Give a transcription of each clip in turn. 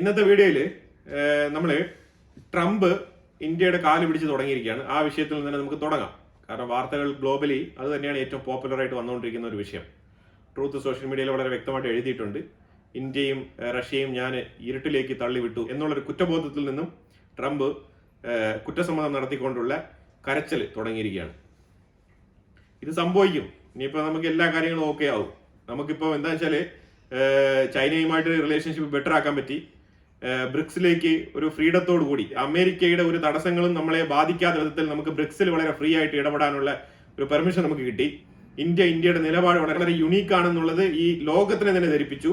ഇന്നത്തെ വീഡിയോയിൽ നമ്മൾ ട്രംപ് ഇന്ത്യയുടെ കാൽ പിടിച്ച് തുടങ്ങിയിരിക്കുകയാണ്. ആ വിഷയത്തിൽ നിന്ന് തന്നെ നമുക്ക് തുടങ്ങാം. കാരണം വാർത്തകൾ ഗ്ലോബലി അത് തന്നെയാണ് ഏറ്റവും പോപ്പുലർ ആയിട്ട് വന്നുകൊണ്ടിരിക്കുന്ന ഒരു വിഷയം. ട്രൂത്ത് സോഷ്യൽ മീഡിയയിൽ വളരെ വ്യക്തമായിട്ട് എഴുതിയിട്ടുണ്ട്. ഇന്ത്യയും റഷ്യയും ഞാൻ ഇരുട്ടിലേക്ക് തള്ളിവിട്ടു എന്നുള്ളൊരു കുറ്റബോധത്തിൽ നിന്നും ട്രംപ് കുറ്റസമ്മതം നടത്തിക്കൊണ്ടുള്ള കരച്ചൽ തുടങ്ങിയിരിക്കുകയാണ്. ഇത് സംഭവിക്കും. ഇനിയിപ്പോൾ നമുക്ക് എല്ലാ കാര്യങ്ങളും ഓക്കെ ആവും. നമുക്കിപ്പോൾ എന്താ വെച്ചാൽ ചൈനയുമായിട്ട് റിലേഷൻഷിപ്പ് ബെറ്റർ ആക്കാൻ പറ്റി. ബ്രിക്സിലേക്ക് ഒരു ഫ്രീഡത്തോടു കൂടി അമേരിക്കയുടെ ഒരു തടസ്സങ്ങളും നമ്മളെ ബാധിക്കാത്ത വിധത്തിൽ നമുക്ക് ബ്രിക്സിൽ വളരെ ഫ്രീ ആയിട്ട് ഇടപെടാനുള്ള ഒരു പെർമിഷൻ നമുക്ക് കിട്ടി. ഇന്ത്യ ഇന്ത്യയുടെ നിലപാട് വളരെ യുണീക്ക് ആണെന്നുള്ളത് ഈ ലോകത്തിനെ തന്നെ ധരിപ്പിച്ചു.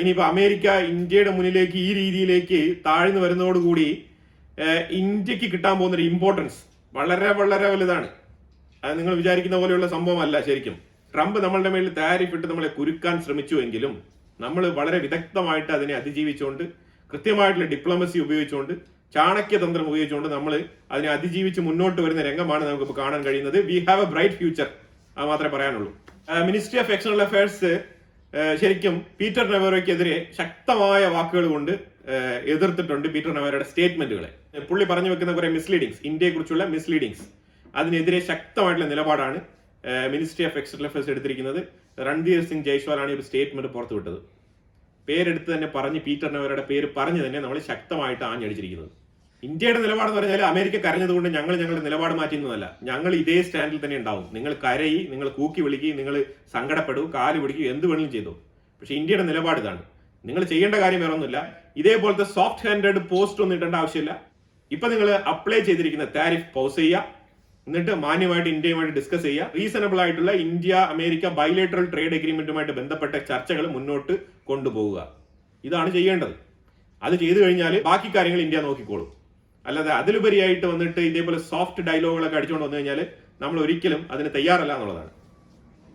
ഇനിയിപ്പോൾ ഇനിയിപ്പോ അമേരിക്ക ഇന്ത്യയുടെ മുന്നിലേക്ക് ഈ രീതിയിലേക്ക് താഴ്ന്നു വരുന്നതോടുകൂടി ഇന്ത്യയ്ക്ക് കിട്ടാൻ പോകുന്ന ഒരു ഇമ്പോർട്ടൻസ് വളരെ വളരെ വലുതാണ്. അത് നിങ്ങൾ വിചാരിക്കുന്ന പോലെയുള്ള സംഭവമല്ല ശരിക്കും. ട്രംപ് നമ്മളുടെ താരിഫ് ഇട്ട് നമ്മളെ കുരുക്കാൻ ശ്രമിച്ചുവെങ്കിലും നമ്മൾ വളരെ വിദഗ്ധമായിട്ട് അതിനെ അതിജീവിച്ചുകൊണ്ട് കൃത്യമായിട്ടുള്ള ഡിപ്ലോമസി ഉപയോഗിച്ചുകൊണ്ട് ചാണക്യതന്ത്രം ഉപയോഗിച്ചുകൊണ്ട് നമ്മൾ അതിനെ അതിജീവിച്ച് മുന്നോട്ട് വരുന്ന രംഗമാണ് നമുക്ക് ഇപ്പോൾ കാണാൻ കഴിയുന്നത്. We have a bright future അത് മാത്രമേ പറയാനുള്ളൂ. മിനിസ്ട്രി ഓഫ് എക്സ്റ്റേണൽ അഫയേഴ്സ് ശരിക്കും പീറ്റർ നെവേറോയ്ക്കെതിരെ ശക്തമായ വാക്കുകൾ കൊണ്ട് എതിർത്തിട്ടുണ്ട് പീറ്റർ നെവറയുടെ സ്റ്റേറ്റ്മെന്റുകളെ. പുള്ളി പറഞ്ഞു വെക്കുന്ന കുറെ മിസ്ലീഡിങ്സ് ഇന്ത്യയെക്കുറിച്ചുള്ള മിസ്ലീഡിങ്സ് അതിനെതിരെ ശക്തമായിട്ടുള്ള നിലപാടാണ് മിനിസ്ട്രി ഓഫ് എക്സ്റ്റേണൽ അഫയേഴ്സ് എടുത്തിരിക്കുന്നത്. രൺധീർ സിംഗ് ജയ്സ്വാലാണ് ഈ ഒരു സ്റ്റേറ്റ്മെന്റ് പുറത്തുവിട്ടത് പേരെടുത്ത് തന്നെ പറഞ്ഞ് പീറ്റർ അവരുടെ പേര് പറഞ്ഞ് തന്നെ നമ്മൾ ശക്തമായിട്ട് ആഞ്ഞടിച്ചിരിക്കുന്നത്. ഇന്ത്യയുടെ നിലപാടെന്ന് പറഞ്ഞാൽ അമേരിക്ക കരഞ്ഞതുകൊണ്ട് ഞങ്ങൾ ഞങ്ങളുടെ നിലപാട് മാറ്റുന്നതല്ല ഞങ്ങൾ ഇതേ സ്റ്റാൻഡിൽ തന്നെ ഉണ്ടാവും. നിങ്ങൾ കരയി നിങ്ങൾ കൂക്കി വിളിക്കുകയും നിങ്ങൾ സങ്കടപ്പെടും കാൽ പിടിക്കുകയും എന്ത് വേണമെങ്കിലും ചെയ്തു. പക്ഷെ ഇന്ത്യയുടെ നിലപാട് ഇതാണ്. നിങ്ങൾ ചെയ്യേണ്ട കാര്യം വേറെ ഒന്നുമില്ല ഇതേപോലത്തെ സോഫ്റ്റ് ഹാൻഡഡ് പോസ്റ്റ് ഒന്നും ഇടേണ്ട ആവശ്യമില്ല. ഇപ്പൊ നിങ്ങൾ അപ്ലൈ ചെയ്തിരിക്കുന്ന താരിഫ് പൗസ് ചെയ്യുക. എന്നിട്ട് മാന്യമായിട്ട് ഇന്ത്യയുമായിട്ട് ഡിസ്കസ് ചെയ്യുക. റീസണബിൾ ആയിട്ടുള്ള ഇന്ത്യ അമേരിക്ക ബൈലേറ്ററൽ ട്രേഡ് അഗ്രിമെന്റുമായിട്ട് ബന്ധപ്പെട്ട ചർച്ചകൾ മുന്നോട്ട് കൊണ്ടുപോവുക. ഇതാണ് ചെയ്യേണ്ടത്. അത് ചെയ്തു കഴിഞ്ഞാൽ ബാക്കി കാര്യങ്ങൾ ഇന്ത്യ നോക്കിക്കോളും. അല്ലാതെ അതിലുപരിയായിട്ട് വന്നിട്ട് ഇതേപോലെ സോഫ്റ്റ് ഡയലോഗുകളൊക്കെ അടിച്ചുകൊണ്ട് വന്നു കഴിഞ്ഞാൽ നമ്മൾ ഒരിക്കലും അതിന് തയ്യാറല്ല എന്നുള്ളതാണ്.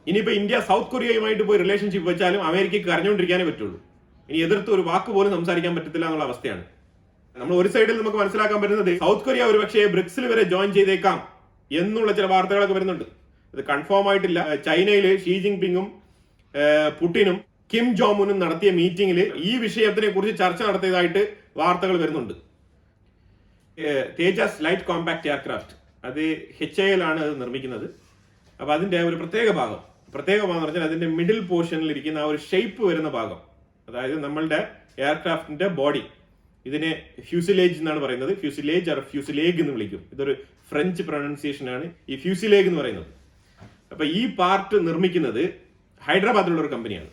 ഇനിയിപ്പോൾ ഇന്ത്യ സൗത്ത് കൊറിയയുമായിട്ട് പോയി റിലേഷൻഷിപ്പ് വെച്ചാലും അമേരിക്കയ്ക്ക് കരഞ്ഞുകൊണ്ടിരിക്കാനേ പറ്റുള്ളൂ. ഇനി എതിർത്ത് ഒരു വാക്ക് പോലും സംസാരിക്കാൻ പറ്റത്തില്ല എന്നുള്ള അവസ്ഥയാണ്. നമ്മൾ ഒരു സൈഡിൽ നമുക്ക് മനസ്സിലാക്കാൻ പറ്റുന്നത് സൗത്ത് കൊറിയ ഒരുപക്ഷെ ബ്രിക്സിൽ വരെ ജോയിൻ ചെയ്തേക്കാം. എന്നുള്ള ചില വാർത്തകളൊക്കെ വരുന്നുണ്ട്. ഇത് കൺഫേം ആയിട്ടില്ല. ചൈനയിൽ ഷീ ജിങ് പിങ്ങും ഏഹ്, പുടിനും കിം ജോമുനും നടത്തിയ മീറ്റിംഗിൽ ഈ വിഷയത്തിനെ കുറിച്ച് ചർച്ച നടത്തിയതായിട്ട് വാർത്തകൾ വരുന്നുണ്ട്. തേജസ് ലൈറ്റ് കോമ്പാക്ട് എയർക്രാഫ്റ്റ് അത് എച്ച് എൽ ആണ് അത് നിർമ്മിക്കുന്നത്. അപ്പോൾ അതിന്റെ ഒരു പ്രത്യേക ഭാഗം. പ്രത്യേക ഭാഗം എന്ന് പറഞ്ഞാൽ അതിന്റെ മിഡിൽ പോർഷനിൽ ഇരിക്കുന്ന ആ ഒരു ഷേപ്പ് വരുന്ന ഭാഗം. അതായത് നമ്മളുടെ എയർക്രാഫ്റ്റിന്റെ ബോഡി ഇതിനെ ഫ്യൂസിലേജ് എന്നാണ് പറയുന്നത്. ഫ്യൂസിലേജ് ആർ ഫ്യൂസിലേഗ് എന്ന് വിളിക്കും. ഇതൊരു ഫ്രഞ്ച് പ്രൊനൗൺസിയേഷൻ ആണ്. ഈ ഫ്യൂസിലേഗ് എന്ന് പറയുന്നത്. അപ്പൊ ഈ പാർട്ട് നിർമ്മിക്കുന്നത് ഹൈദരാബാദിലുള്ള ഒരു കമ്പനിയാണ്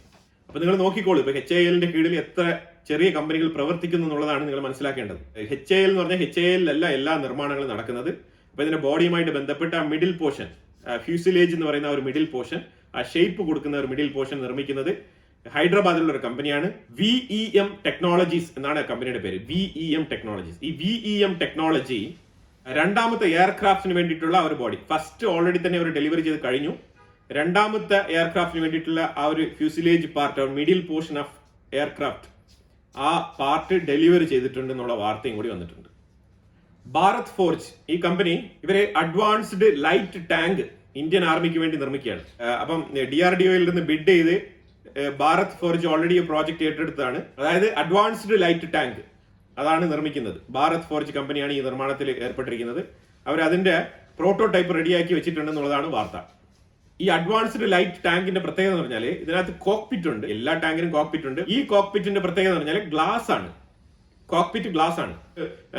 അപ്പൊ നിങ്ങൾ നോക്കിക്കോളൂ. ഇപ്പൊ എച്ച് ഐ എല്ലിന്റെ കീഴിൽ എത്ര ചെറിയ കമ്പനികൾ പ്രവർത്തിക്കുന്നു എന്നുള്ളതാണ് നിങ്ങൾ മനസ്സിലാക്കേണ്ടത്. എച്ച് ഐ എൽ എന്ന് പറഞ്ഞാൽ എച്ച് ഐ എല്ലല്ല എല്ലാ നിർമ്മാണങ്ങളും നടക്കുന്നത്. അപ്പൊ ഇതിന്റെ ബോഡിയുമായിട്ട് ബന്ധപ്പെട്ട ആ മിഡിൽ പോർഷൻ ഫ്യൂസിലേജ് എന്ന് പറയുന്ന ഒരു മിഡിൽ പോർഷൻ ആ ഷേപ്പ് കൊടുക്കുന്ന ഒരു മിഡിൽ പോർഷൻ നിർമ്മിക്കുന്നത് ഹൈദരാബാദിലുള്ള ഒരു കമ്പനിയാണ് വി ഇ എം ടെക്നോളജീസ് എന്നാണ് കമ്പനിയുടെ പേര്. വി ഇ എം ടെക്നോളജീസ് ഈ വി ഇ എം ടെക്നോളജി രണ്ടാമത്തെ എയർക്രാഫ്റ്റിന് വേണ്ടിയിട്ടുള്ള ഒരു ബോഡി ഫസ്റ്റ് ഓൾറെഡി തന്നെ അവർ ഡെലിവറി ചെയ്ത് കഴിഞ്ഞു. രണ്ടാമത്തെ എയർക്രാഫ്റ്റിന് വേണ്ടിയിട്ടുള്ള ആ ഒരു fuselage part middle portion of aircraft ആ പാർട്ട് ഡെലിവറി ചെയ്തിട്ടുണ്ട് എന്നുള്ള വാർത്തയും കൂടി വന്നിട്ടുണ്ട്. ഭാരത് ഫോർജ് ഈ കമ്പനി ഇവരെ അഡ്വാൻസ്ഡ് ലൈറ്റ് ടാങ്ക് ഇന്ത്യൻ ആർമിക്ക് വേണ്ടി നിർമ്മിക്കുകയാണ്. അപ്പം ഡി ആർ ഡി ഒയിൽ നിന്ന് ബിഡ് ചെയ്ത് ഭാരത് ഫോർജ് ഓൾറെഡി പ്രോജക്ട് ഏറ്റെടുത്തതാണ്. അതായത് അഡ്വാൻസ്ഡ് ലൈറ്റ് ടാങ്ക് അതാണ് നിർമ്മിക്കുന്നത്. ഭാരത് ഫോർജ് കമ്പനിയാണ് ഈ നിർമ്മാണത്തിൽ ഏർപ്പെട്ടിരിക്കുന്നത്. അവർ അതിന്റെ പ്രോട്ടോടൈപ്പ് റെഡിയാക്കി വെച്ചിട്ടുണ്ടെന്നുള്ളതാണ് വാർത്ത. ഈ അഡ്വാൻസ്ഡ് ലൈറ്റ് ടാങ്കിന്റെ പ്രത്യേകത എന്ന് പറഞ്ഞാൽ ഇതിനകത്ത് കോക്പിറ്റ് ഉണ്ട്. എല്ലാ ടാങ്കിനും കോക്പിറ്റ് ഉണ്ട്. ഈ കോക്പിറ്റിന്റെ പ്രത്യേകത എന്ന് പറഞ്ഞാൽ ഗ്ലാസ് ആണ്. കോക്പിറ്റ് ഗ്ലാസ് ആണ്.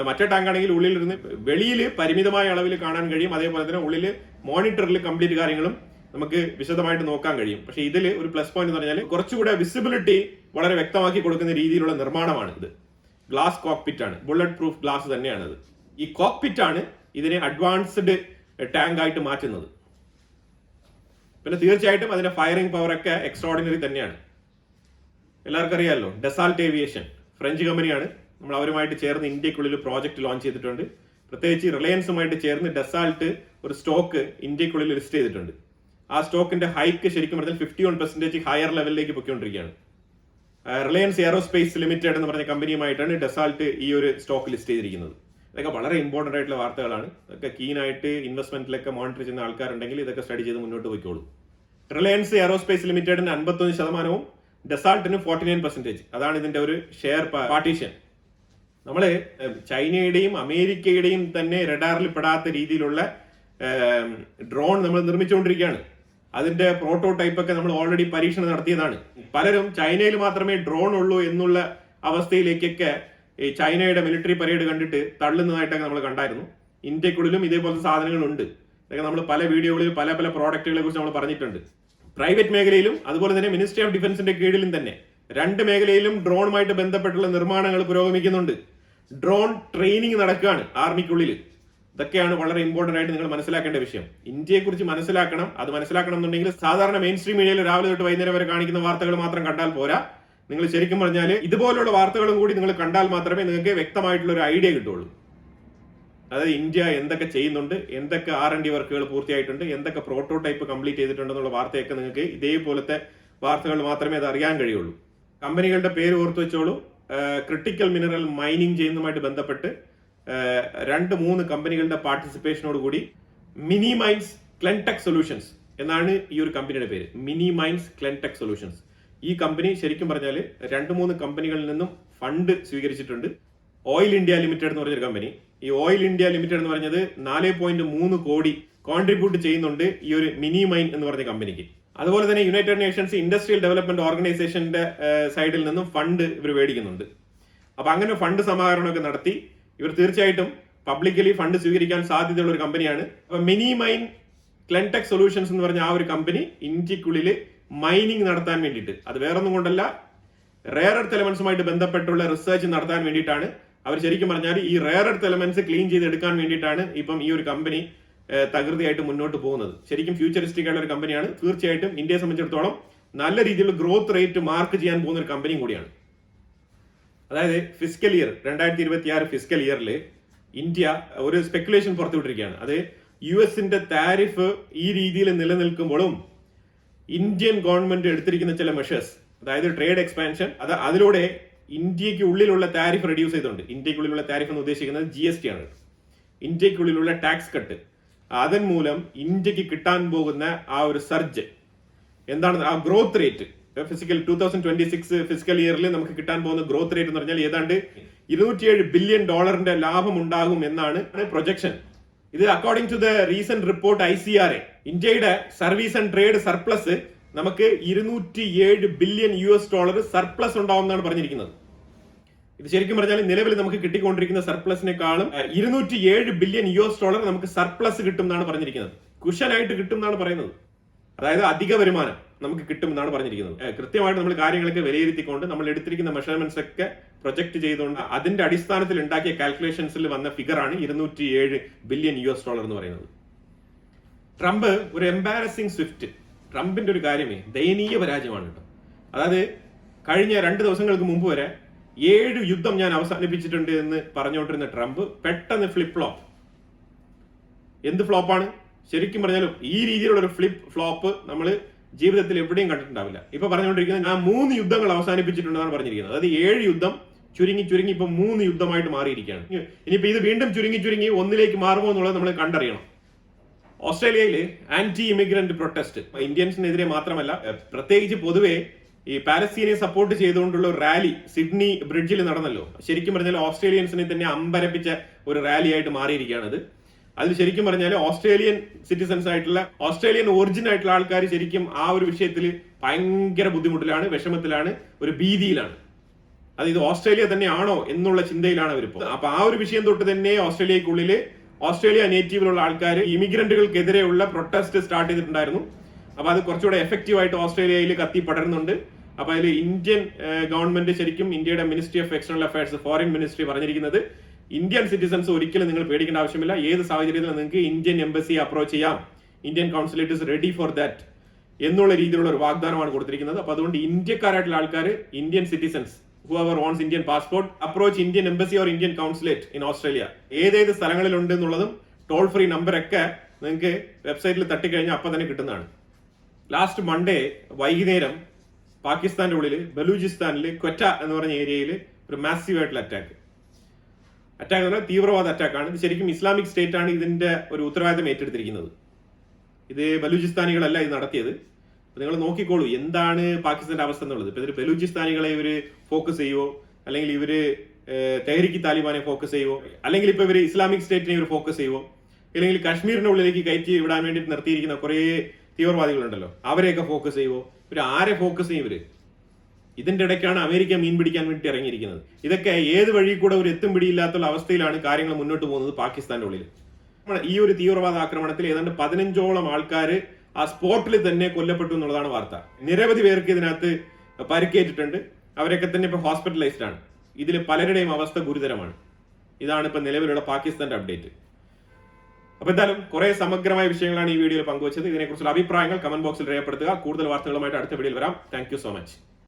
മറ്റേ ടാങ്ക് ആണെങ്കിൽ ഉള്ളിലിരുന്ന് വെളിയിൽ പരിമിതമായ അളവിൽ കാണാൻ കഴിയും. അതേപോലെ തന്നെ ഉള്ളിൽ മോണിറ്ററിൽ കംപ്ലീറ്റ് കാര്യങ്ങളും നമുക്ക് വിശദമായിട്ട് നോക്കാൻ കഴിയും. പക്ഷേ ഇതിൽ ഒരു പ്ലസ് പോയിന്റ് എന്ന് പറഞ്ഞാൽ കുറച്ചുകൂടെ വിസിബിലിറ്റി വളരെ വ്യക്തമാക്കി കൊടുക്കുന്ന രീതിയിലുള്ള നിർമ്മാണമാണ് ഇത്. ഗ്ലാസ് കോക്പിറ്റ് ആണ്. ബുള്ളറ്റ് പ്രൂഫ് ഗ്ലാസ് തന്നെയാണ് ഇത് ഈ കോക്പിറ്റ് ആണ് ഇതിനെ അഡ്വാൻസ്ഡ് ടാങ്ക് ആയിട്ട് മാറ്റുന്നത്. പിന്നെ തീർച്ചയായിട്ടും അതിന്റെ ഫയറിംഗ് പവർ ഒക്കെ എക്സ്ട്രോർഡിനറി തന്നെയാണ്. എല്ലാവർക്കും അറിയാമല്ലോ ഡെസാൾട്ട് ഏവിയേഷൻ ഫ്രഞ്ച് കമ്പനിയാണ് നമ്മൾ അവരുമായിട്ട് ചേർന്ന് ഇന്ത്യക്കുള്ളിൽ പ്രോജക്റ്റ് ലോഞ്ച് ചെയ്തിട്ടുണ്ട്. പ്രത്യേകിച്ച് റിലയൻസുമായിട്ട് ചേർന്ന് ഡെസാൾട്ട് ഒരു സ്റ്റോക്ക് ഇന്ത്യക്കുള്ളിൽ ലിസ്റ്റ് ചെയ്തിട്ടുണ്ട്. ആ സ്റ്റോക്കിന്റെ ഹൈക്ക് ശരിക്കും പറഞ്ഞാൽ ഫിഫ്റ്റി വൺ പെർസെന്റേജ് ഹയർ ലെവലിലേക്ക് പൊയ്ക്കൊണ്ടിരിക്കുകയാണ് റിലയൻസ് എയറോസ്പേസ് ലിമിറ്റഡ് എന്ന് പറഞ്ഞ കമ്പനിയുമായിട്ടാണ് ഡെസാൾട്ട് ഈ ഒരു സ്റ്റോക്ക് ലിസ്റ്റ് ചെയ്തിരിക്കുന്നത്. ഇതൊക്കെ വളരെ ഇമ്പോർട്ടന്റ് ആയിട്ടുള്ള വാർത്തകളാണ്. ഇതൊക്കെ കീനായിട്ട് ഇൻവെസ്റ്റ്മെന്റിലൊക്കെ മോണിറ്റർ ചെയ്യുന്ന ആൾക്കാരുണ്ടെങ്കിൽ ഇതൊക്കെ സ്റ്റഡി ചെയ്ത് മുന്നോട്ട് പോയിക്കോളൂ. റിലയൻസ് എയറോസ്പേസ് ലിമിറ്റഡിന് അൻപത്തൊന്ന് ശതമാനവും ഡെസാൾട്ടിന് ഫോർട്ടി നയൻ പെർസെന്റേജ് അതാണ് ഇതിന്റെ ഒരു ഷെയർ പാർട്ടീഷൻ നമ്മൾ ഏഹ്, ചൈനയുടെയും അമേരിക്കയുടെയും തന്നെ റഡാറിൽ പെടാത്ത രീതിയിലുള്ള ഡ്രോൺ നമ്മൾ നിർമ്മിച്ചുകൊണ്ടിരിക്കുകയാണ്. അതിന്റെ പ്രോട്ടോടൈപ്പ് ഒക്കെ നമ്മൾ ഓൾറെഡി പരീക്ഷണം നടത്തിയതാണ്. പലരും ചൈനയിൽ മാത്രമേ ഡ്രോൺ ഉള്ളൂ എന്നുള്ള അവസ്ഥയിലേക്കൊക്കെ ഈ ചൈനയുടെ മിലിറ്ററി പരേഡ് കണ്ടിട്ട് തള്ളുന്നതായിട്ടൊക്കെ നമ്മൾ കണ്ടായിരുന്നു. ഇന്ത്യക്കുള്ളിലും ഇതേപോലത്തെ സാധനങ്ങളുണ്ട്. ഇതൊക്കെ നമ്മൾ പല വീഡിയോകളിൽ പല പല പ്രോഡക്റ്റുകളെ കുറിച്ച് നമ്മൾ പറഞ്ഞിട്ടുണ്ട്. പ്രൈവറ്റ് മേഖലയിലും അതുപോലെ തന്നെ മിനിസ്ട്രി ഓഫ് ഡിഫൻസിന്റെ കീഴിലും തന്നെ രണ്ട് മേഖലയിലും ഡ്രോണുമായിട്ട് ബന്ധപ്പെട്ടുള്ള നിർമ്മാണങ്ങൾ പുരോഗമിക്കുന്നുണ്ട്. ഡ്രോൺ ട്രെയിനിങ് നടക്കുകയാണ് ആർമിക്കുള്ളിൽ ഇതൊക്കെയാണ് വളരെ ഇമ്പോർട്ടന്റ് ആയിട്ട് നിങ്ങൾ മനസ്സിലാക്കേണ്ട വിഷയം. ഇന്ത്യയെക്കുറിച്ച് മനസ്സിലാക്കണം അത് മനസ്സിലാക്കണം എന്നുണ്ടെങ്കിൽ സാധാരണ മെയിൻ സ്ട്രീം മീഡിയയിൽ രാവിലെ തൊട്ട് വൈകുന്നേരം വരെ കാണിക്കുന്ന വാർത്തകൾ മാത്രം കണ്ടാൽ പോരാ. നിങ്ങൾ ശരിക്കും പറഞ്ഞാൽ ഇതുപോലുള്ള വാർത്തകളും കൂടി നിങ്ങൾ കണ്ടാൽ മാത്രമേ നിങ്ങൾക്ക് വ്യക്തമായിട്ടുള്ള ഒരു ഐഡിയ കിട്ടുള്ളൂ അതായത് ഇന്ത്യ എന്തൊക്കെ ചെയ്യുന്നുണ്ട് എന്തൊക്കെ ആർ എൻ ഡി വർക്കുകൾ പൂർത്തിയായിട്ടുണ്ട് എന്തൊക്കെ പ്രോട്ടോടൈപ്പ് കംപ്ലീറ്റ് ചെയ്തിട്ടുണ്ടെന്നുള്ള വാർത്തയൊക്കെ നിങ്ങൾക്ക് ഇതേപോലത്തെ വാർത്തകൾ മാത്രമേ അത് അറിയാൻ കഴിയുള്ളൂ. കമ്പനികളുടെ പേര് ഓർത്തു വെച്ചോളൂ. ക്രിട്ടിക്കൽ മിനറൽ മൈനിങ് ചെയ്യുന്നതുമായിട്ട് ബന്ധപ്പെട്ട് രണ്ട് മൂന്ന് കമ്പനികളുടെ പാർട്ടിസിപ്പേഷനോട് കൂടി മിനി മൈൻസ് ക്ലെൻടെക് സൊല്യൂഷൻസ് എന്നാണ് ഈ ഒരു കമ്പനിയുടെ പേര്. മിനി മൈൻസ് ക്ലെൻടെക് സൊല്യൂഷൻസ് ഈ കമ്പനി ശരിക്കും പറഞ്ഞാൽ രണ്ട് മൂന്ന് കമ്പനികളിൽ നിന്നും ഫണ്ട് സ്വീകരിച്ചിട്ടുണ്ട്. ഓയിൽ ഇന്ത്യ ലിമിറ്റഡ് എന്ന് പറഞ്ഞൊരു കമ്പനി. ഈ ഓയിൽ ഇന്ത്യ ലിമിറ്റഡ് എന്ന് പറഞ്ഞത് നാല് പോയിന്റ് മൂന്ന് കോടി കോൺട്രിബ്യൂട്ട് ചെയ്യുന്നുണ്ട് ഈ ഒരു മിനി മൈൻ എന്ന് പറഞ്ഞ കമ്പനിക്ക്. അതുപോലെ തന്നെ യുണൈറ്റഡ് നേഷൻസ് ഇൻഡസ്ട്രിയൽ ഡെവലപ്മെന്റ് ഓർഗനൈസേഷന്റെ സൈഡിൽ നിന്നും ഫണ്ട് ഇവർ മേടിക്കുന്നുണ്ട്. അപ്പൊ അങ്ങനെ ഫണ്ട് സമാഹരണമൊക്കെ നടത്തി ഇവർ തീർച്ചയായിട്ടും പബ്ലിക്കലി ഫണ്ട് സ്വീകരിക്കാൻ സാധ്യതയുള്ള ഒരു കമ്പനിയാണ് അപ്പൊ മിനി മൈൻ ക്ലെൻടെക് സൊല്യൂഷൻസ് എന്ന് പറഞ്ഞ ആ ഒരു കമ്പനി ഇന്ത്യക്കുള്ളിൽ മൈനിങ് നടത്താൻ വേണ്ടിയിട്ട്. അത് വേറൊന്നും കൊണ്ടല്ല റെയർ എർത്ത് എലമെന്റ്സുമായിട്ട് ബന്ധപ്പെട്ടുള്ള റിസർച്ച് നടത്താൻ വേണ്ടിയിട്ടാണ്. അവർ ശരിക്കും പറഞ്ഞാൽ ഈ റെയർ എർത്ത് എലമെന്റ്സ് ക്ലീൻ ചെയ്ത് എടുക്കാൻ വേണ്ടിയിട്ടാണ് ഇപ്പം ഈ ഒരു കമ്പനി തകൃതിയായിട്ട് മുന്നോട്ട് പോകുന്നത്. ശരിക്കും ഫ്യൂച്ചറിസ്റ്റിക് ആയിട്ടുള്ള ഒരു കമ്പനിയാണ് തീർച്ചയായിട്ടും ഇന്ത്യയെ സംബന്ധിച്ചിടത്തോളം നല്ല രീതിയിലുള്ള ഗ്രോത്ത് റേറ്റ് മാർക്ക് ചെയ്യാൻ പോകുന്ന ഒരു കമ്പനിയും കൂടിയാണ്. അതായത് ഫിസിക്കൽ ഇയർ രണ്ടായിരത്തി ഇരുപത്തി ആറ് ഫിസിക്കൽ ഇയറിൽ ഇന്ത്യ ഒരു സ്പെക്കുലേഷൻ പുറത്തുവിട്ടിരിക്കുകയാണ്. അത് യു എസിന്റെ താരിഫ് ഈ രീതിയിൽ നിലനിൽക്കുമ്പോഴും ഇന്ത്യൻ ഗവൺമെന്റ് എടുത്തിരിക്കുന്ന ചില മെഷേഴ്സ് അതായത് ട്രേഡ് എക്സ്പാൻഷൻ അത് അതിലൂടെ ഇന്ത്യയ്ക്ക് ഉള്ളിലുള്ള താരിഫ് റെഡ്യൂസ് ചെയ്തിട്ടുണ്ട് ഇന്ത്യക്കുള്ളിലുള്ള താരിഫ് എന്ന് ഉദ്ദേശിക്കുന്നത് ജി എസ് ടി ആണ്. ഇന്ത്യക്കുള്ളിലുള്ള ടാക്സ് കട്ട് അതൻ മൂലം ഇന്ത്യയ്ക്ക് കിട്ടാൻ പോകുന്ന ആ ഒരു സർജ് എന്താണ് ആ growth rate physical two thousand twenty six physical ഇയറിൽ നമുക്ക് കിട്ടാൻ പോകുന്ന ഗ്രോത്ത് റേറ്റ് എന്ന് പറഞ്ഞാൽ ഏതാണ്ട് ഇരുന്നൂറ്റിയേഴ് ബില്യൺ ഡോളറിന്റെ ലാഭം ഉണ്ടാകും എന്നാണ് പ്രൊജക്ഷൻ ഇത് according to the recent report I C R A ഇന്ത്യയുടെ സർവീസ് ആൻഡ് ട്രേഡ് സർപ്ലസ് നമുക്ക് ഇരുന്നൂറ്റി ഏഴ് billion U S dollar surplus ഉണ്ടാവും എന്നാണ് പറഞ്ഞിരിക്കുന്നത്. ഇത് ശരിക്കും പറഞ്ഞാൽ നിലവിൽ നമുക്ക് കിട്ടിക്കൊണ്ടിരിക്കുന്ന സർപ്ലസിനേക്കാളും ഇരുന്നൂറ്റി ഏഴ് ബില്യൺ യു എസ് ഡോളർ നമുക്ക് സർപ്ലസ് കിട്ടും എന്നാണ് പറഞ്ഞിരിക്കുന്നത്. കുഷനായിട്ട് കിട്ടും എന്നാണ് പറയുന്നത്. അതായത് അധിക വരുമാനം. നമുക്ക് കിട്ടും എന്നാണ് പറഞ്ഞിരിക്കുന്നത് കൃത്യമായിട്ട് നമ്മൾ കാര്യങ്ങളൊക്കെ വിലയിരുത്തിക്കൊണ്ട് നമ്മൾ എടുത്തിരിക്കുന്ന മെഷർമെന്റ്സ് ഒക്കെ പ്രൊജക്ട് ചെയ്തുകൊണ്ട് അതിന്റെ അടിസ്ഥാനത്തിൽ ഉണ്ടാക്കിയ കാൽക്കുലേഷൻസിൽ വന്ന ഫിഗറാണ് ഇരുന്നൂറ്റി ഏഴ് ബില്യൺ യു എസ് ഡോളർ എന്ന് പറയുന്നത്. ട്രംപ് ഒരു എംബാരസിംഗ് സ്വിഫ്റ്റ് ട്രംപിന്റെ ഒരു കാര്യമേ ദയനീയ പരാജയമാണ് കേട്ടോ. അതായത് കഴിഞ്ഞ രണ്ട് ദിവസങ്ങൾക്ക് മുമ്പ് വരെ ഏഴ് യുദ്ധം ഞാൻ അവസാനിപ്പിച്ചിട്ടുണ്ട് എന്ന് പറഞ്ഞുകൊണ്ടിരുന്ന ട്രംപ് പെട്ടെന്ന് ഫ്ലിപ്പ് ഫ്ലോപ്പ് എന്ത് ഫ്ലോപ്പാണ് ശരിക്കും പറഞ്ഞാലും ഈ രീതിയിലുള്ള ഒരു ഫ്ലിപ്പ് ഫ്ലോപ്പ് നമ്മൾ ജീവിതത്തിൽ എവിടെയും കണ്ടിട്ടുണ്ടാവില്ല. ഇപ്പൊ പറഞ്ഞുകൊണ്ടിരിക്കുന്നത് ഞാൻ മൂന്ന് യുദ്ധങ്ങൾ അവസാനിപ്പിച്ചിട്ടുണ്ടെന്നാണ് പറഞ്ഞിരിക്കുന്നത്. അതായത് ഏഴ് യുദ്ധം ചുരുങ്ങി ചുരുങ്ങി ഇപ്പൊ മൂന്ന് യുദ്ധമായിട്ട് മാറിയിരിക്കുകയാണ്. ഇനിയിപ്പോ ഇത് വീണ്ടും ചുരുങ്ങി ചുരുങ്ങി ഒന്നിലേക്ക് മാറുമോ എന്നുള്ളത് നമ്മൾ കണ്ടറിയണം. ഓസ്ട്രേലിയയിൽ ആന്റി ഇമിഗ്രന്റ് പ്രൊട്ടസ്റ്റ് ഇന്ത്യൻസിനെതിരെ മാത്രമല്ല പ്രത്യേകിച്ച് പൊതുവെ ഈ പാലസ്തീനെ സപ്പോർട്ട് ചെയ്തുകൊണ്ടുള്ള റാലി സിഡ്നി ബ്രിഡ്ജിൽ നടന്നല്ലോ. ശരിക്കും പറഞ്ഞാൽ ഓസ്ട്രേലിയൻസിനെ തന്നെ അമ്പരപ്പിച്ച ഒരു റാലിയായിട്ട് മാറിയിരിക്കുകയാണ് അത് അതിൽ ശരിക്കും പറഞ്ഞാൽ ഓസ്ട്രേലിയൻ സിറ്റിസൺസ് ആയിട്ടുള്ള ഓസ്ട്രേലിയൻ ഒറിജിൻ ആയിട്ടുള്ള ആൾക്കാർ ശരിക്കും ആ ഒരു വിഷയത്തിൽ ഭയങ്കര ബുദ്ധിമുട്ടിലാണ് വിഷമത്തിലാണ് ഒരു ഭീതിയിലാണ്. അത് ഇത് ഓസ്ട്രേലിയ തന്നെയാണോ എന്നുള്ള ചിന്തയിലാണ് അവരിപ്പോൾ അപ്പൊ ആ ഒരു വിഷയം തൊട്ട് തന്നെ ഓസ്ട്രേലിയക്കുള്ളിൽ ഓസ്ട്രേലിയ നേറ്റീവിലുള്ള ആൾക്കാർ ഇമിഗ്രന്റുകൾക്കെതിരെയുള്ള പ്രൊട്ടസ്റ്റ് സ്റ്റാർട്ട് ചെയ്തിട്ടുണ്ടായിരുന്നു. അപ്പൊ അത് കുറച്ചുകൂടെ എഫക്റ്റീവ് ആയിട്ട് ഓസ്ട്രേലിയയിൽ കത്തി പടരുന്നുണ്ട്. അപ്പൊ അതിൽ ഇന്ത്യൻ ഗവൺമെന്റ് ശരിക്കും ഇന്ത്യയുടെ ministry of external affairs foreign ministry പറഞ്ഞിരിക്കുന്നത് ഇന്ത്യൻ സിറ്റിസൺസ് ഒരിക്കലും നിങ്ങൾ പേടിക്കേണ്ട ആവശ്യമില്ല. ഏത് സാഹചര്യത്തിലും നിങ്ങൾക്ക് ഇന്ത്യൻ എംബസി അപ്രോച്ച് ചെയ്യാം. Indian consulate is ready for that എന്നുള്ള രീതിയിലുള്ള ഒരു വാഗ്ദാനമാണ് കൊടുത്തിരിക്കുന്നത്. അപ്പൊ അതുകൊണ്ട് ഇന്ത്യക്കാരായിട്ടുള്ള ആൾക്കാർ Indian citizens whoever owns Indian passport approach Indian embassy or Indian consulate in Australia ഏതേത് സ്ഥലങ്ങളിലുണ്ട് എന്നുള്ളതും ടോൾ ഫ്രീ നമ്പർ ഒക്കെ നിങ്ങൾക്ക് വെബ്സൈറ്റിൽ തട്ടിക്കഴിഞ്ഞാൽ അപ്പം തന്നെ കിട്ടുന്നതാണ്. ലാസ്റ്റ് മൺഡേ വൈകുന്നേരം പാകിസ്ഥാന്റെ ഉള്ളിൽ ബലൂചിസ്ഥാനിൽ ക്വറ്റ എന്ന് പറഞ്ഞ ഏരിയയിൽ ഒരു മാസീവ് ആയിട്ടുള്ള അറ്റാക്ക് അറ്റാക്ക് എന്ന് പറഞ്ഞാൽ തീവ്രവാദ അറ്റാക്കാണ് ഇത് ശരിക്കും ഇസ്ലാമിക് സ്റ്റേറ്റ് ആണ് ഇതിന്റെ ഒരു ഉത്തരവാദിത്തം ഏറ്റെടുത്തിരിക്കുന്നത്. ഇത് ബലൂചിസ്ഥാനികളല്ല ഇത് നടത്തിയത്. നിങ്ങൾ നോക്കിക്കോളൂ എന്താണ് പാകിസ്ഥാന്റെ അവസ്ഥ എന്നുള്ളത്. ഇപ്പൊ ഇതിൽ ബലൂചിസ്ഥാനികളെ ഇവർ ഫോക്കസ് ചെയ്യുവോ? അല്ലെങ്കിൽ ഇവർ തെഹരിക്ക് താലിബാനെ ഫോക്കസ് ചെയ്യുവോ? അല്ലെങ്കിൽ ഇപ്പൊ ഇവർ ഇസ്ലാമിക് സ്റ്റേറ്റിനെ ഇവർ ഫോക്കസ് ചെയ്യുവോ? അല്ലെങ്കിൽ കാശ്മീരിന്റെ ഉള്ളിലേക്ക് കയറ്റി വിടാൻ വേണ്ടി നിർത്തിയിരിക്കുന്ന കുറേ തീവ്രവാദികളുണ്ടല്ലോ. അവരെയൊക്കെ ഫോക്കസ് ചെയ്യുവോ? ഇവർ ആരെ ഫോക്കസ് ചെയ്യും ഇവർ? ഇതിന്റെ ഇടയ്ക്കാണ് അമേരിക്ക മീൻ പിടിക്കാൻ വേണ്ടി ഇറങ്ങിയിരിക്കുന്നത്. ഇതൊക്കെ ഏത് വഴി കൂടെ ഒരു എത്തും പിടിയില്ലാത്തുള്ള അവസ്ഥയിലാണ് കാര്യങ്ങൾ മുന്നോട്ട് പോകുന്നത് പാകിസ്ഥാന്റെ ഉള്ളിൽ ഈ ഒരു തീവ്രവാദ ആക്രമണത്തിൽ ഏതാണ്ട് പതിനഞ്ചോളം ആൾക്കാർ ആ സ്പോട്ടിൽ തന്നെ കൊല്ലപ്പെട്ടു എന്നുള്ളതാണ് വാർത്ത. നിരവധി പേർക്ക് ഇതിനകത്ത് പരിക്കേറ്റിട്ടുണ്ട്. അവരൊക്കെ തന്നെ ഇപ്പൊ ഹോസ്പിറ്റലൈസ്ഡ് ആണ്. ഇതിൽ പലരുടെയും അവസ്ഥ ഗുരുതരമാണ്. ഇതാണ് ഇപ്പൊ നിലവിലുള്ള പാകിസ്ഥാന്റെ അപ്ഡേറ്റ് അപ്പൊ എന്തായാലും കുറെ സമഗ്രമായ വിഷയങ്ങളാണ് ഈ വീഡിയോയിൽ പങ്കുവച്ചത്. ഇതിനെക്കുറിച്ചുള്ള അഭിപ്രായങ്ങൾ കമന്റ് ബോക്സിൽ രേഖപ്പെടുത്തുക. കൂടുതൽ വാർത്തകളുമായിട്ട് അടുത്ത വീഡിയോയിൽ വരാം. Thank so much